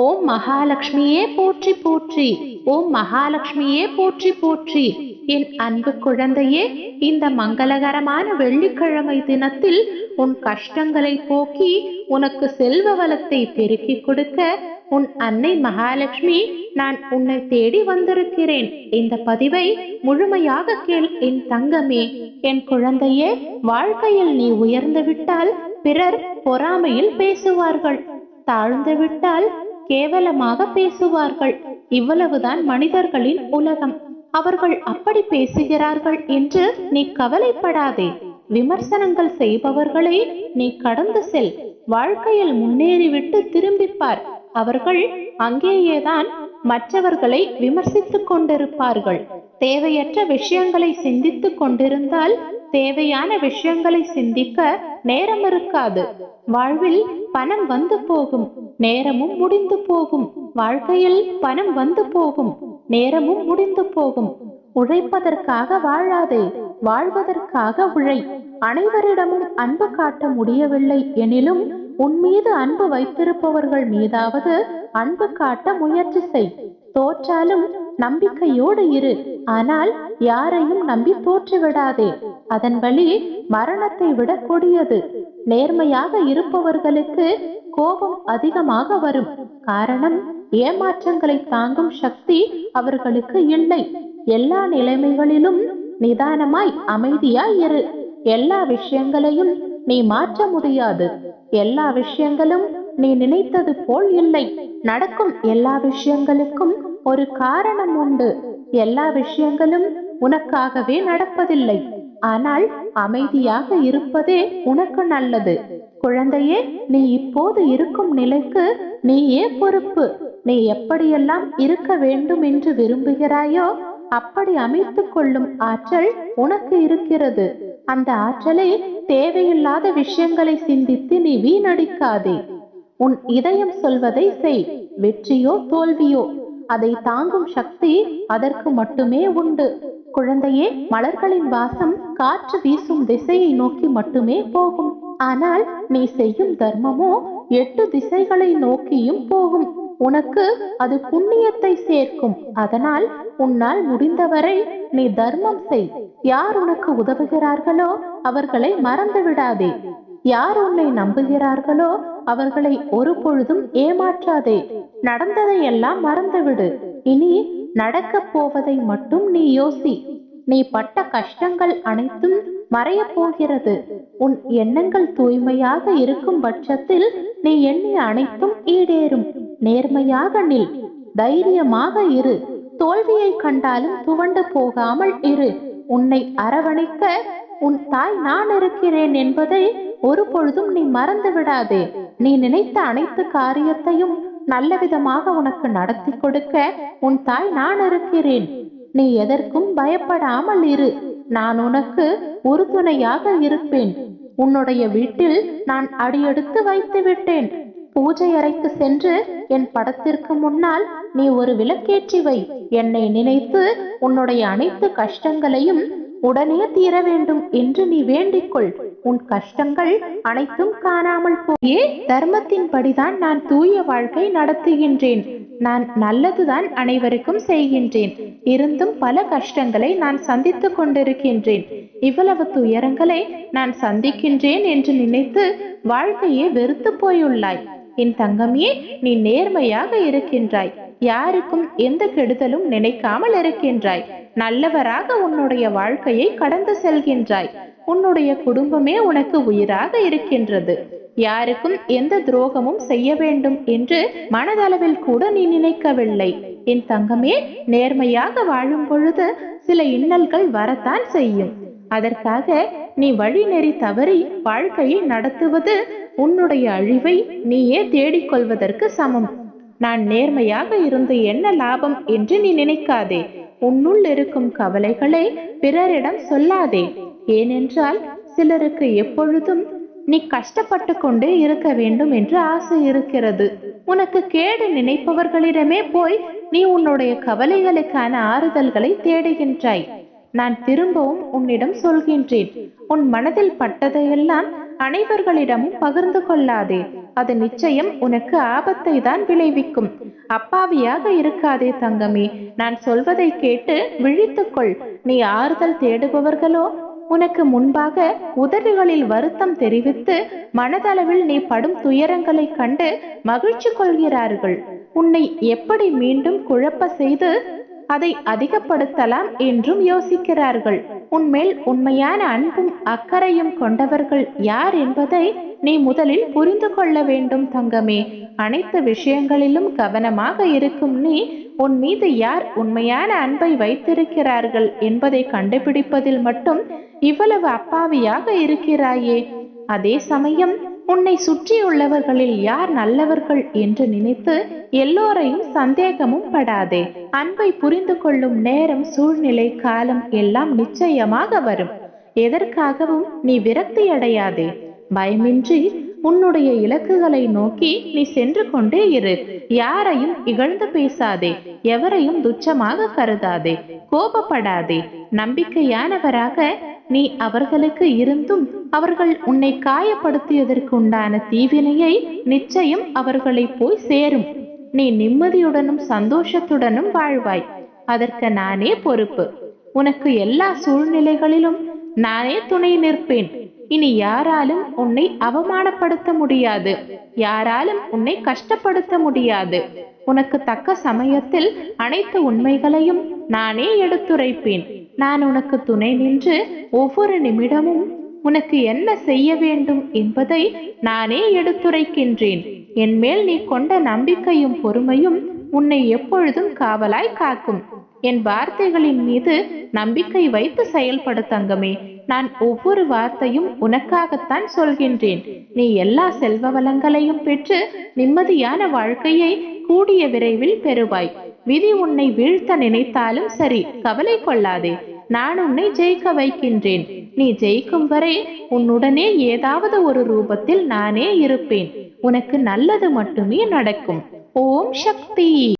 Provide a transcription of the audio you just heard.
ஓம் மகாலட்சுமியே போற்றி போற்றி. ஓம் மகாலட்சுமியே போற்றி போற்றி. என் அன்பு குழந்தையே இந்த மங்களகரமான வெள்ளிக்கிழமை தினத்தில் உன் கஷ்டங்களை போக்கி உனக்கு செல்வ வளத்தை பெருக்கிக் கொடுக்க உன் அன்னை மகாலட்சுமி நான் உன்னை தேடி வந்திருக்கிறேன். இந்த பதிவை முழுமையாக கேள் என் தங்கமே. என் குழந்தையே வாழ்க்கையில் நீ உயர்ந்து விட்டால் பிறர் பொறாமையில் பேசுவார்கள். தாழ்ந்து விட்டால் கேவலமாக பேசுவார்கள். இவ்வளவுதான் மனிதர்களின் உலகம். அவர்கள் அப்படி பேசுகிறார்கள் என்று நீ கவலைப்படாதே. விமர்சனங்கள் செய்பவர்களை நீ கடந்து செல். வாழ்க்கையில் முன்னேறிவிட்டு திரும்பிப்பார் அவர்கள் அங்கேயேதான் மற்றவர்களை விமர்சித்துக் கொண்டிருப்பார்கள். தேவையற்ற விஷயங்களை சிந்தித்துக் கொண்டிருந்தால் தேவையான விஷயங்களை சிந்திக்க நேரம் இருக்காது. வாழ்வில் பணம் வந்து போகும். நேரமும் முடிந்து போகும். வாழ்க்கையில் பணம் வந்து போகும். நேரமும் முடிந்து போகும். உழைப்பதற்காக வாழாதே. வாழ்வதற்காக உழை. அனைவரிடமும் அன்பு காட்ட முடியவில்லை எனிலும் உன் மீது அன்பு வைத்திருப்பவர்கள் மீதாவது அன்பு காட்ட முயற்சி செய். தோற்றாலும் நம்பிக்கையோடு இரு. ஆனால் யாரையும் நம்பி தோற்று விடாதே அதன் வழி மரணத்தை விட கொடியது. நேர்மையாக இருப்பவர்களுக்கு கோபம் அதிகமாக வரும். காரணம் ஏமாற்றங்களை தாங்கும் சக்தி அவர்களுக்கு இல்லை. எல்லா நிலைமைகளிலும் நிதானமாய் அமைதியாய் இரு. எல்லா விஷயங்களையும் நீ மாற்ற முடியாது. எல்லா விஷயங்களும் நீ நினைத்தது போல் இல்லை. நடக்கும் எல்லா விஷயங்களுக்கும் ஒரு காரணம் உண்டு. எல்லா விஷயங்களும் உனக்காகவே நடப்பதில்லை. ஆனால் அமைதியாக இருப்பதே உனக்கு நல்லது. குழந்தையே நீ இப்போது இருக்கும் நிலைக்கு நீயே பொறுப்பு. நீ எப்படியெல்லாம் இருக்க வேண்டும் என்று விரும்புகிறாயோ அப்படி அமைத்துக் கொள்ளும் ஆற்றல் உனக்கு இருக்கிறது. அந்த ஆற்றலை தேவையில்லாத விஷயங்களை சிந்தித்து நீ வீணடிக்காதே. உன் இதயம் சொல்வதை செய். வெற்றியோ தோல்வியோ அதை தாங்கும் சக்தி அதற்கு மட்டுமே உண்டு. குழந்தையே மலர்களின் வாசம் காற்று வீசும் திசையை நோக்கி மட்டுமே போகும். ஆனால் நீ செய்யும் தர்மமோ எட்டு திசைகளை நோக்கியும் போகும். உனக்கு அது புண்ணியத்தை சேர்க்கும். அதனால் உன்னால் முடிந்தவரை நீ தர்மம் செய். யார் உனக்கு உதவுகிறார்களோ அவர்களை மறந்து விடாதே யார் உன்னை நம்புகிறார்களோ அவர்களை ஒரு பொழுதும் ஏமாற்றாதே. நடந்ததை எல்லாம் மறந்துவிடு. இனி நடக்கப் போவதை மட்டும் நீ யோசி. நீ பட்ட கஷ்டங்கள் அனைத்தும் மறையப் போகிறது. உன் எண்ணங்கள் தூய்மையாக இருக்கும் பட்சத்தில் நீ எண்ணிய அனைத்தும் ஈடேறும். நேர்மையாக நில். தைரியமாக இரு. தோல்வியை கண்டாலும் துவண்டு போகாமல் இரு. உன்னை அரவணைக்க உன் தாய் நான் இருக்கிறேன் என்பதை ஒரு பொழுதும் நீ மறந்து விடாதே நீ நினைத்த அனைத்து காரியத்தையும் நல்ல விதமாக உனக்கு நடத்தி கொடுக்க உன் தாய் நான் இருக்கிறேன். நீ எதற்கும் பயப்படாமல் இரு. நான் உனக்கு உறுதுணையாக இருப்பேன். உன்னுடைய வீட்டில் நான் அடியெடுத்து வைத்து விட்டேன். பூஜை அறைக்கு சென்று என் படத்திற்கு முன்னால் நீ ஒரு விளக்கேற்றி வை. என்னை நினைத்து உன்னுடைய அனைத்து கஷ்டங்களையும் உடனே தீர வேண்டும் என்று நீ வேண்டிக்கொள் உன் கஷ்டங்கள் அனைத்தும் காணாமல் போயே தர்மத்தின்படிதான் நான் தூய வாழ்க்கை நடத்துகின்றேன். நான் நல்லதுதான் அனைவருக்கும் செய்கின்றேன். இருந்தும் பல கஷ்டங்களை நான் சந்தித்துக் கொண்டிருக்கின்றேன். இவ்வளவு துயரங்களை நான் சந்திக்கின்றேன் என்று நினைத்து வாழ்க்கையே வெறுத்து போயுள்ளாய். என் தங்கமே நீ நேர்மையாக இருக்கின்றாய். யாருக்கும் எந்த கெடுதலும் நினைக்காமல் இருக்கின்றாய். நல்லவராக உன்னுடைய வாழ்க்கையை கடந்து செல்கின்றாய். உன்னுடைய குடும்பமே உனக்கு உயிராக இருக்கின்றது. யாருக்கும் எந்த துரோகமும் செய்ய வேண்டும் என்று மனதளவில் கூட நீ நினைக்கவில்லை. என் தங்கமே நேர்மையாக வாழும் பொழுது சில இன்னல்கள் வரத்தான் செய்யும். அதற்காக நீ வழிநெறி தவறி வாழ்க்கையை நடத்துவது உன்னுடைய அழிவை நீயே தேடிக்கொள்வதற்கு சமம். நான் நேர்மையாக இருந்து என்ன லாபம் என்று நீ நினைக்காதே. உன்னுள் இருக்கும் கவலைகளை பிறரிடம் சொல்லாதே. ஏனென்றால் சிலருக்கு எப்பொழுதும் நீ கஷ்டப்பட்டு கொண்டே இருக்க வேண்டும் என்று ஆசை இருக்கிறது. உனக்கு கேடு நினைப்பவர்களிடமே போய் நீ உன்னுடைய கவலைகளுக்கான ஆறுதல்களை தேடுகின்றாய். நான் திரும்பவும் உன்னிடம் சொல்கின்றேன். உன் மனதில் பட்டதையெல்லாம் அனைவர்களிடமும் பகிர்ந்து கொள்ளாதே. அது நிச்சயம் உனக்கு ஆபத்தை தான் விளைவிக்கும். அப்பாவியாக இருக்காதே தங்கமே. நான் சொல்வதை கேட்டு விழித்துக்கொள். நீ ஆறுதல் தேடுபவர்களோ? உனக்கு முன்பாக உதடுகளில் வருத்தம் தெரிவித்து மனதளவில் நீ படும் துயரங்களைக் கண்டு மகிழ்ச்சி கொள்கிறார்கள். உன்னை எப்படி மீண்டும் குழப்ப செய்து அதை அதிகப்படுத்தலாம் என்றும் யோசிக்கிறார்கள். உன்மேல் உண்மையான அன்பும் அக்கறையும் கொண்டவர்கள் யார் என்பதை நீ முதலில் புரிந்து கொள்ள வேண்டும் தங்கமே. அனைத்து விஷயங்களிலும் கவனமாக இருக்கும் நீ உன் மீது யார் உண்மையான அன்பை வைத்திருக்கிறார்கள் என்பதை கண்டுபிடிப்பதில் மட்டும் இவ்வளவு அப்பாவியாக இருக்கிறாயே. அதே சமயம் உன்னை சுற்றியுள்ளவர்களில் யார் நல்லவர்கள் என்று நினைத்து எல்லோரையும் சந்தேகமும் படாதே. அன்பை புரிந்து கொள்ளும் நேரம் சூழ்நிலை காலம் எல்லாம் நிச்சயமாக வரும். எதற்காகவும் நீ விரக்தி அடையாதே. பயமின்றி உன்னுடைய இலக்குகளை நோக்கி நீ சென்று கொண்டே இரு. யாரையும் இகழ்ந்து பேசாதே. எவரையும் துச்சமாக கருதாதே. கோபப்படாதே. நம்பிக்கையானவராக நீ அவர்களுக்கு இருந்தும் அவர்கள் உன்னை காயப்படுத்தியதற்கு உண்டான தீவினையை நிச்சயம் அவர்களை போய் சேரும். நீ நிம்மதியுடனும் சந்தோஷத்துடனும் வாழ்வாய். அதற்கு நானே பொறுப்பு. உனக்கு எல்லா சூழ்நிலைகளிலும் நானே துணை நிற்பேன். இனி யாராலும் உன்னை அவமானப்படுத்த முடியாது. யாராலும் உன்னை கஷ்டப்படுத்த முடியாது. உனக்கு தக்க சமயத்தில் அனைத்து உண்மைகளையும் நானே எடுத்துரைப்பேன். நான் உனக்கு துணை நின்று ஒவ்வொரு நிமிடமும் உனக்கு என்ன செய்ய வேண்டும் என்பதை நானே எடுத்துரைக்கின்றேன். என் மேல் நீ கொண்ட நம்பிக்கையும் பொறுமையும் உன்னை எப்பொழுதும் காவலாய் காக்கும். என் வார்த்தைகளின் மீது நம்பிக்கை வைத்து செயல்படு தங்கமே. நான் ஒவ்வொரு வார்த்தையும் உனக்காகத்தான் சொல்கின்றேன். நீ எல்லா செல்வ வளங்களையும் பெற்று நிம்மதியான வாழ்க்கையை கூடிய விரைவில் பெறுவாய். விதி உன்னை வீழ்த்த நினைத்தாலும் சரி கவலை கொள்ளாதே. நான் உன்னை ஜெயிக்க வைக்கின்றேன். நீ ஜெயிக்கும் வரை உன்னுடனே ஏதாவது ஒரு ரூபத்தில் நானே இருப்பேன். உனக்கு நல்லது மட்டுமே நடக்கும். ஓம் சக்தி.